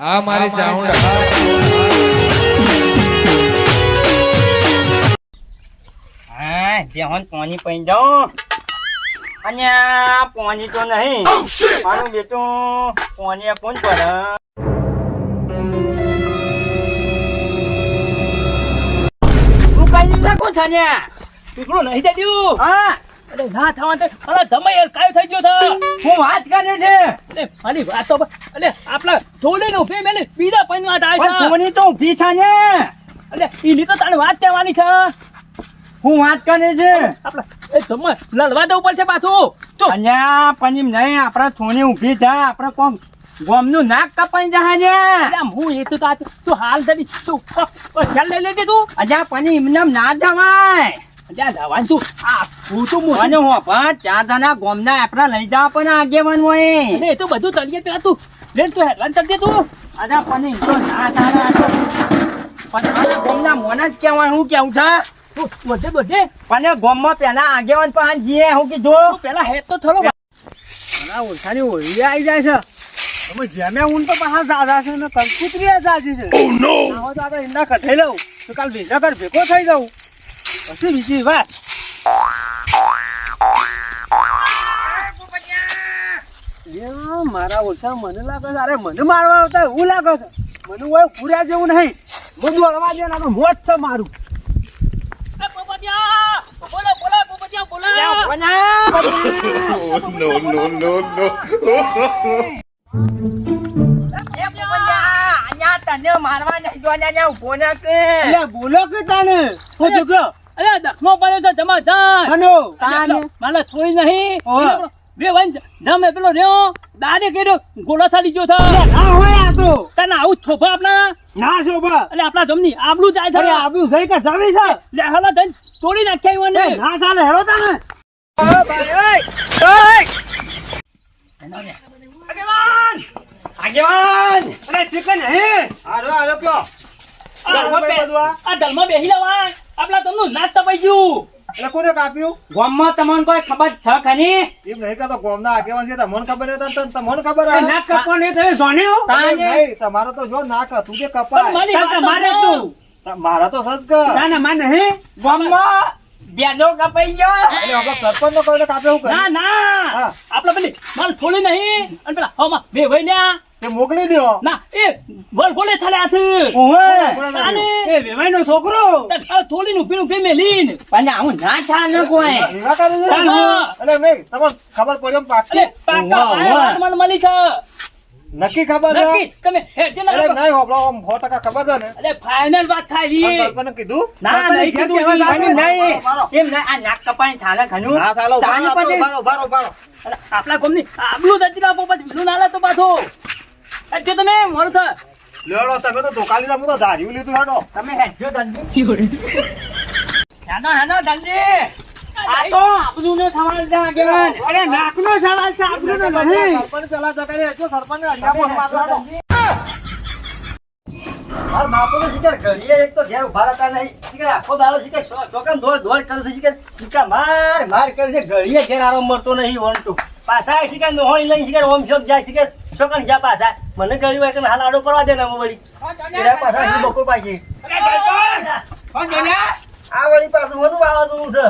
આ મારી ચાઉંડા હા જેહોન પાણી પી જાઉં. અને પાણી તો નહીં. મારું બેટું પાણી કોણ પર તું કઈ નાખું છે ને પીકડો નહીં જડ્યું હા. અરે ના થવા દે. અરે યાર કાયો થઈ ગયો થા. હું વાત કરે છે? અરે મારી વાત તો અરે આપલા જોડે નો ફેમ એટલે બીજા પૈન વાત પણ આવે છે સોની તો ઊભી છે ને. અરે ઈની તો તારે વાત કહેવાની છે. હું વાત કરે છે? આપલા એ તમે લડવા દે ઉપર છે પાછું. તો અહીંયા પની નહીં આપણા સોની ઊભી છે આપણે કોમ ગોમનું નાક કપાઈ છે હું એ તો તું હાલ ધરી તું લઈ લેજે તું. અજા પની એમને એમ ના જવાય. જવાન આ હું તો મોટી હો પણ ચાર જણા ગોમના આપણા લઈ જવા પણ આગેવાન હોય. અરે એ તો બધું તળિયે પેલા તું. લેન તું હેડલાન કરજે તું. અરે પની તો ના તારે પણ આના ગોમના મોને જ કહેવાય હું કેવું છે? તું બધે વધે પણ ગોમમાં પેલા આગેવાન પણ જીએ હું કીધું. પેલા હેત તો થલો. ના ઓછાની ઓળી આવી જાય છે. અમે જેમે ઊન તો પાછા દાદા છે ને કંકુતરી જાજી છે. ઓ નો તો આપણે ઈંડા કઢાઈ લઉં. તો કાલ વિજાગર ભેગો થઈ જાઉં. પછી બીજી વાત મારા ઓછા મને લાગે છે. અરે મને મારવા આવતા એવું લાગે છે. મને હોય પૂર્યા જેવું નહીં. બધું દે ને મોજ છે મારું. નો નો નો નો તને મારવા નહીં બોલો કે તને હું કહ્યું અરે દખમો પડ્યો છે જમા જાન હનો મારે થોડી નહીં. બે વન જમે પેલો રહ્યો. દાદે કર્યો ગોળો સાડી ગયો થા ના હોય આ તો. તને આવું છોભો આપણા ના શોભા. એટલે આપણા જમની આબલું જાય અરે છે આબલું જઈ કે જમી છે. લે હલો જઈને તોડી નાખ્યા ઈવોને. ને ના ચાલે હેરો તાને. આગેવાન! આગેવાન! અરે ચિકન હે? આરો આરો કયો આ દળમાં બેહી લેવા આપણા તમનું નાશ તપાઈ ગયું. એટલે કોને કાપ્યું ગામમાં તમને કોઈ ખબર છે ખની એમ નહીં કહેતો ગોમના આગેવાન છે તમને ખબર નહીં તો તમને ખબર આ હે? ના થયો જોન્યો અરે તાને નહીં, તમારો તો જો નાક તું કે પણ કપાય. મારી મારે તું મારા તો સજ કર તાને માને હે ગામમાં બેનો કપાઈ ગયો. એટલે આપણે સરપંચ નો કોઈને કાપે એવું ના ના. હા. પેલી માલ થોડી નહીં. અને પેલા હવામાં બે ભાઈ તે મોકલી દો. ના એ વલ ગોળે થાલે હાથ. ઓહે. અને એ વેવાઈ નો છોકરો થોડી નું પીણું કેમે લીન. પણ આવું ના ચાલે કોઈ. એવા કરે છે? હા. મે તમને ખબર પડ્યો પાકી પાકા મન છે નક્કી ખબર છે? નક્કી. તમે હેડ છે ને નહીં હોપડો આમ સો ટકા ખબર છે ને. અરે ફાઇનલ વાત થાય પણ કલ્પના કીધું? ના નહીં કીધું એમ નહીં. એમ નહીં આ નાક કપાઈ થાલે ખનું ના થાલો બારો બારો બારો. અરે આપણા ગોમની આબલું દજી લાવો પછી બીજું નાલે તો પાછો. તમે તમે તો ધોકા લીધા હું તો ધાર્યું લીધું હેડો તમે હેડજો જલ્દી હેડો હેડો જલ્દી આ તો આપણું નો સવાલ છે આગેવાન અરે નાકનો સવાલ છે આપણું નહીં સરપંચ પેલા જગાડી હજો, સરપંચને અડિયામાં મારવા દો. મારા બાપો તો શીખર ઘડીએ એક તો ઘેર ઊભા રહેતા નહીં. આખો દાડો શીખે શોકામ દોડ દોડ કરે છે. શીખર શીખા માર માર કરે છે. ઘડીએ ઘેર આરામ મળતો નહીં વળતું. પાછા શીખર નોહણી લઈ શીખર ઓમ શોક જાય શીખર શોકણ જા પાછા. મને ગળી હોય કે હાલ આડો કરવા દે ને વળી. એના પાછા હું બકો પાછી. આ વળી પાછું હોનું વાવાઝોડું છે.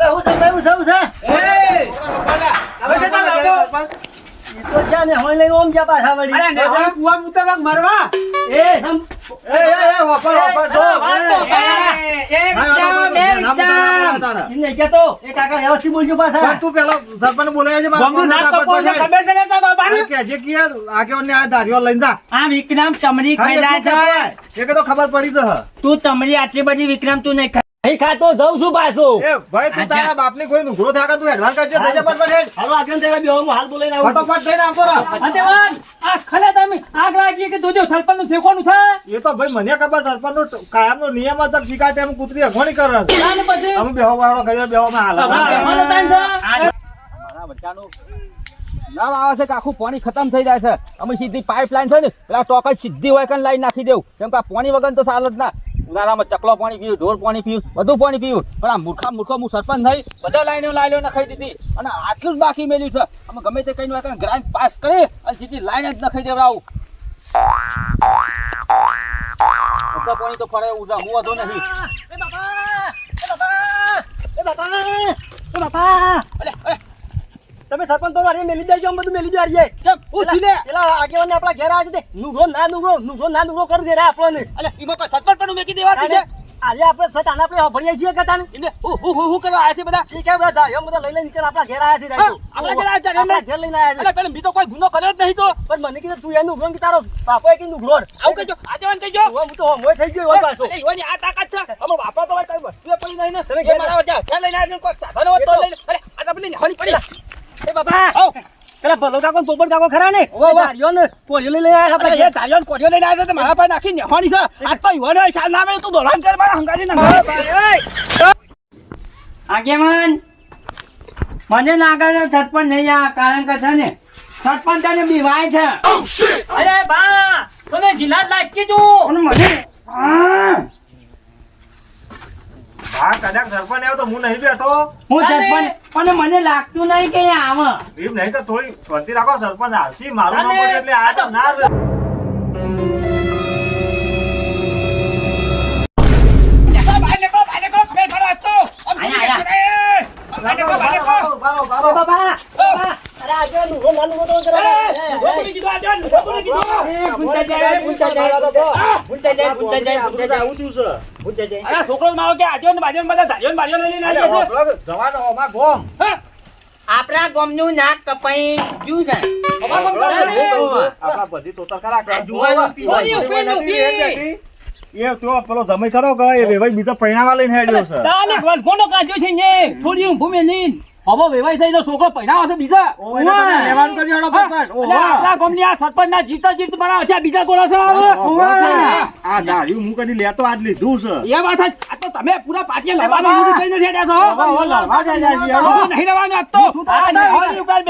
અરે હું છે ભાઈ, હું છે. એ! તો છે ને, હોઈ લઈને ઓમ જા પાછા વળી. કૂવા ઉતરવા મરવા એ સમ એ, એ, વાપર, વાપર. એ, એ ના, ના, ના, ના, ના, ના, ના. ના. કાકા વ્યવસ્થિત બોલજો પાછા. તું પેલા છે, ખબર છે ને તારા બાપાને? જાય. કે યાર, આગેવાનને આ ધારીઓ લઈને જા. આ વિક્રમ ચમડી ખાઈ જાય એ કે તો ખબર પડી તો તું ચમડી આટલી બધી વિક્રમ તું નહીં ખાઈ ખાતો જઉં છું પાછો એ ભાઈ તું તારા તારા બાપની કોઈ નુકરો થયા તું એડવાન્સ કરજે, થઈ જા. હાલો આગળ તેવા બેહો, હાલ બોલાઈ આવું. ફટોફટ થઈને આવતો રહ. આ તમે આગ લાગી કે નું ઠેકવાનું થાય? એ તો ભાઈ મને ખબર સરપંચનો કાયમનો નિયમ જ કે શિકાર ટાઈમ કૂતરી અઘોણી કરે છે. અમે બેહો વાળો હાલ. બેહવાનો ટાઈમ છે. આ મારા બચ્ચાનું નળ આવે છે કે આખું પાણી ખતમ થઈ જાય છે. અમે સીધી પાઇપલાઇન છે ને પેલા ટોક જ સીધી હોય કે લાઈન નાખી દેવું. કેમ કે આ પાણી વગર તો સારું જ ના. ઉનાળામાં ચકલો પાણી પીવું ઢોર પાણી પીવું બધું પાણી પીવું પણ આ મૂર્ખા મૂર્ખો હું સરપંચ થઈ બધા લાઈનો લાઈનો નખાઈ દીધી. અને આટલું જ બાકી મેલ્યું છે. અમે ગમે તે કઈ ગ્રાન્ડ પાસ કરી અને સીધી લાઈન જ નખાઈ દેવડાવું. ઉકા તો ફરે ઉજા હું વધો બધું મેલી દેવા રીએ ચપ ઉઠી લે. આપણા ઘેર આજ દે. નુગો ના નુગો નુગો ના નુગો કરી દે રે આપણને. અલે ઈમાં સરપંચ પણ મેકી દેવા આજે આપણે સતાને આપણે ભણીએ છીએ કે ને એટલે હું હું હું- કરવા આયા છે બધા? શી કે બધા ધાર્યો બધા લઈ લઈને નીકળ આપણા ઘેર આવ્યા છે આપણા ઘેર આવ્યા છે, આપણા ઘેર લઈને આવ્યા અલે પેલા મી તો કોઈ ગુનો કર્યો જ નહીં તો? પણ મને કીધું તું એનું ઉઘરો કે તારો એ કીધું ઉઘરો આવું કહેજો આજવાન કહેજો હું તો મોય થઈ ગયો હોય પાછો. અલે યોની આ તાકાત છે. અમે બાપા તો કઈ વસ્તુએ પડી નહીં ને. તમે ઘેર મારા જા ઘેર લઈને આવ્યો કોઈ સાધનો તો લઈને. અરે આ તો પેલી હોની પડી. એ બાબા! આવ. પેલા ભલો કાકો ને પોપટ કાકો ખરા ને? ધાર્યો. ને પોલીઓ લઈને આવ્યા આપણે. ધાર્યો ને કોડિયો લઈને આવ્યો તો મારા પાસે નાખી નેવાની છે. આજ તો ઈવાનો શાલ ના તું દોડાન કર મારા હંગાજી ના આગેવાન મને લાગે છે સરપંચ નહીં આ કારણ કે છે ને સરપંચ તને બીવાય છે. અરે બા તને જિલ્લા લાગી તું. મને હા, કદાચ સરપંચ આવ્યો તો હું નહીં બેઠો. હું સરપંચ અને મને લાગતું નહીં કે એ આવે. એમ નહીં તો થોડી શાંતિ રાખો સરપંચ આવશે મારું નામ અરે, બોલશે એટલે આ તો ના રહે. છોકરો મારો કે આજે બાજુ બધા બાજુ અમાર ગોમ આપણા ગામનું નાક કપાઈ ગયું છે હું. આપણા બધી તો ખરા. એ તો પેલો સમય ખરો કે એ ભાઈ બીજા પૈણાવા લઈને હેડ્યો છે વલફોનો કાઢ્યો છે ને થોડી ભૂમે મેલીન હવે વેવાઈ થઈ છોકરો પહેરાવો હશે બીજા લેવાનું કરી હેડો. આપણા ગામની આ સરપંચના જીવતા જીવત બનાવે છે આ બીજા ગોળા છે આ હું કદી લેતો આજ લીધું છે એ વાત. આ તો તમે પૂરા પાટીએ લડવાનું મૂડી થઈને નથી છો હવે લડવા જાય નહીં લેવાનું તો.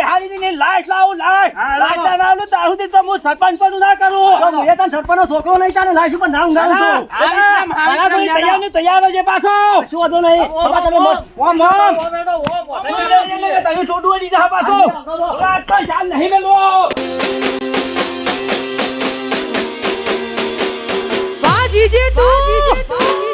આ લાશ લાવું, લાશ. લાશ ના તો હું સરપંચ પણ ના કરું. એ સરપંચ સરપંચનો છોકરો નહીં તાને લાઈફ ઉપર નામ ગાળું છું. આ- આ તૈયાર ને તૈયાર જ પાછો. શું વાંધો નહીં તમે મત- ઓમ, ઓમ. તમે છોડું અડી જા પાછો. આ તો શાલ નહીં મેલવો. વાહ જીજે તું